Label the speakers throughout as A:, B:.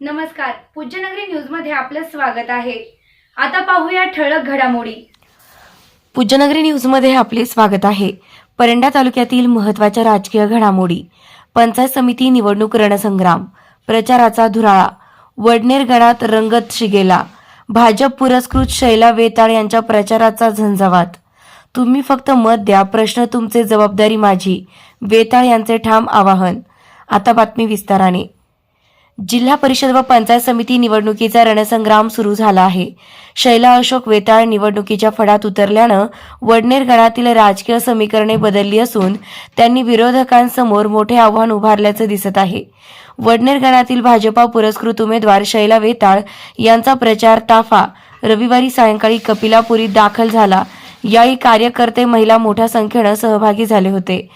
A: नमस्कार. पूज्यनगरी न्यूजमध्ये आपलं स्वागत आहे. आता पाहूया ठळक घडामोडी.
B: पूज्यनगरी न्यूजमध्ये आपले स्वागत आहे. परंडा तालुक्यातील महत्त्वाच्या राजकीय घडामोडी. पंचायत समिती निवडणूक रणसंग्राम. प्रचाराचा धुराळा. वडनेर गणात रंगत शिगेला. भाजप पुरस्कृत शैला वेताळ यांच्या प्रचाराचा झंझावात. तुम्ही फक्त मत द्या प्रश्न तुमचे जबाबदारी माझी. वेताळ यांचे ठाम आवाहन. आता बातमी विस्ताराने. जिल्हा परिषद व पंचायत समिती निवडणुकीचा रणसंग्राम सुरू झाला आहे. शैला अशोक वेताळ निवडणुकीच्या फडात उतरल्यानं वडनेर गणातील राजकीय समीकरणे बदलली असून त्यांनी विरोधकांसमोर मोठे आव्हान उभारल्याचं दिसत आहे. वडनेर गणातील भाजपा पुरस्कृत उमेदवार शैला वेताळ यांचा प्रचार ताफा रविवारी सायंकाळी कपिलापुरीत दाखल झाला. यावेळी कार्यकर्ते महिला मोठ्या संख्येनं सहभागी झाले होते.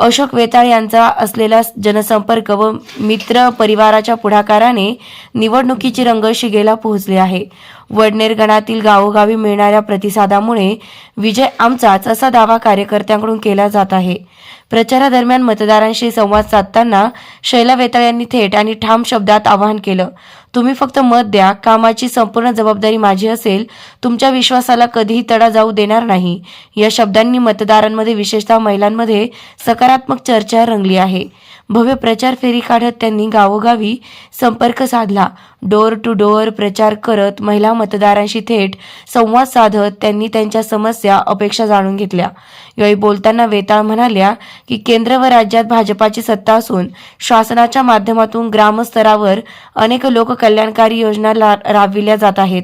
B: अशोक वेताळ यांचा असलेला जनसंपर्क व मित्र परिवाराच्या पुढाकाराने निवडणुकीची रंग शिगेला पोहोचले आहे. वडनेर गणातील गावोगावी मिळणाऱ्या प्रतिसादामुळे विजय आमचाच असा दावा कार्यकर्त्यांकडून केला जात आहे. प्रचारादरम्यान मतदारांशी संवाद साधताना शैला वेताळ यांनी थेट आणि ठाम शब्दात आवाहन केलं. तुम्ही फक्त मत द्या कामाची संपूर्ण जबाबदारी माझी असेल तुमच्या विश्वासाला कधीही तडा जाऊ देणार नाही. या शब्दांनी मतदारांमध्ये विशेषतः महिलांमध्ये सकारात्मक चर्चा रंगली आहे. भव्य प्रचार फेरी काढत त्यांनी गावोगावी संपर्क साधला. डोअर टू डोअर प्रचार करत महिला मतदारांशी थेट संवाद साधत त्यांनी त्यांच्या समस्या अपेक्षा जाणून घेतल्या. यावेळी बोलताना वेताळ म्हणाल्या की केंद्र व राज्यात भाजपाची सत्ता असून शासनाच्या माध्यमातून ग्रामस्तरावर अनेक लोककल्याणकारी योजना राबविल्या जात आहेत.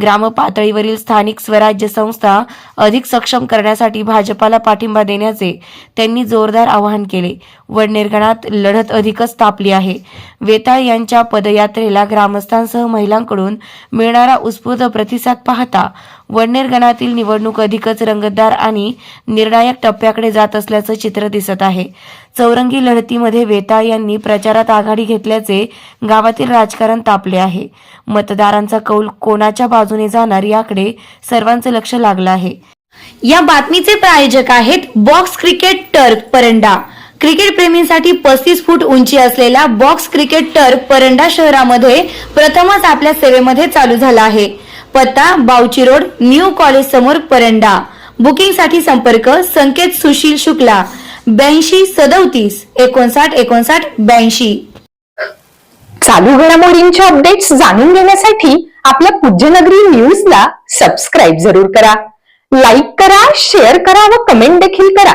B: ग्राम पातळीवरील स्थानिक स्वराज्य संस्था अधिक सक्षम करण्यासाठी भाजपाला पाठिंबा देण्याचे त्यांनी जोरदार आवाहन केले. वडनेरगणात लढत अधिकच तापली आहे. वेताळ यांच्या पदयात्रेला ग्रामस्थांसह महिलांकडून मिळणारा उत्स्फूर्त प्रतिसाद पाहता वडनेर गणातील निवडणूक अधिकच रंगतदार आणि निर्णायक टप्प्याकडे जात असल्याचं चित्र दिसत आहे. चौरंगी लढतीमध्ये वेताळ यांनी प्रचारात आघाडी घेतल्याचे गावातील राजकारण तापले आहे. मतदारांचा कौल कोणाच्या बाजूने जाणार याकडे सर्वांचं लक्ष लागलं आहे.
A: या बातमीचे प्रायोजक आहेत box cricket turf Paranda. Cricket प्रेमींसाठी पस्तीस फूट उंची असलेला बॉक्स क्रिकेट टर्क परंडा शहरामध्ये प्रथमच आपल्या सेवेमध्ये चालू झाला आहे. पत्ता बावची रोड न्यू कॉलेज समोर परंडा. बुकिंगसाठी संपर्क संकेत सुशील शुक्ला. ब्याऐंशी सदोतीस एकोणसाठ एकोणसाठ ब्याऐंशी.
C: चालू घडामोडींचे अपडेट्स जाणून घेण्यासाठी आपल्या पूज्यनगरी न्यूजला सबस्क्राईब जरूर करा. लाईक करा शेअर करा व कमेंट देखील करा.